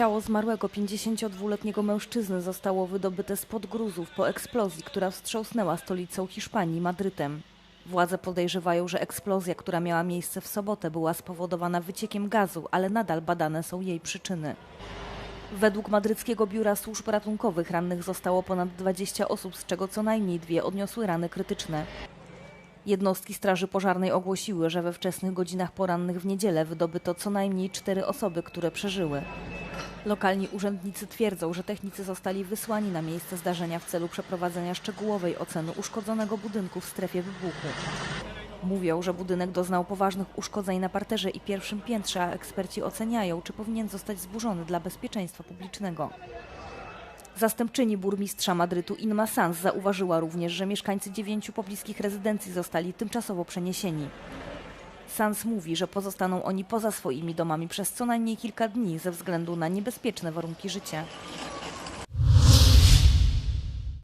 Ciało zmarłego 52-letniego mężczyzny zostało wydobyte spod gruzów po eksplozji, która wstrząsnęła stolicą Hiszpanii, Madrytem. Władze podejrzewają, że eksplozja, która miała miejsce w sobotę, była spowodowana wyciekiem gazu, ale nadal badane są jej przyczyny. Według madryckiego biura służb ratunkowych rannych zostało ponad 20 osób, z czego co najmniej dwie odniosły rany krytyczne. Jednostki Straży Pożarnej ogłosiły, że we wczesnych godzinach porannych w niedzielę wydobyto co najmniej cztery osoby, które przeżyły. Lokalni urzędnicy twierdzą, że technicy zostali wysłani na miejsce zdarzenia w celu przeprowadzenia szczegółowej oceny uszkodzonego budynku w strefie wybuchu. Mówią, że budynek doznał poważnych uszkodzeń na parterze i pierwszym piętrze, a eksperci oceniają, czy powinien zostać zburzony dla bezpieczeństwa publicznego. Zastępczyni burmistrza Madrytu Inma Sanz zauważyła również, że mieszkańcy dziewięciu pobliskich rezydencji zostali tymczasowo przeniesieni. Sans mówi, że pozostaną oni poza swoimi domami przez co najmniej kilka dni ze względu na niebezpieczne warunki życia.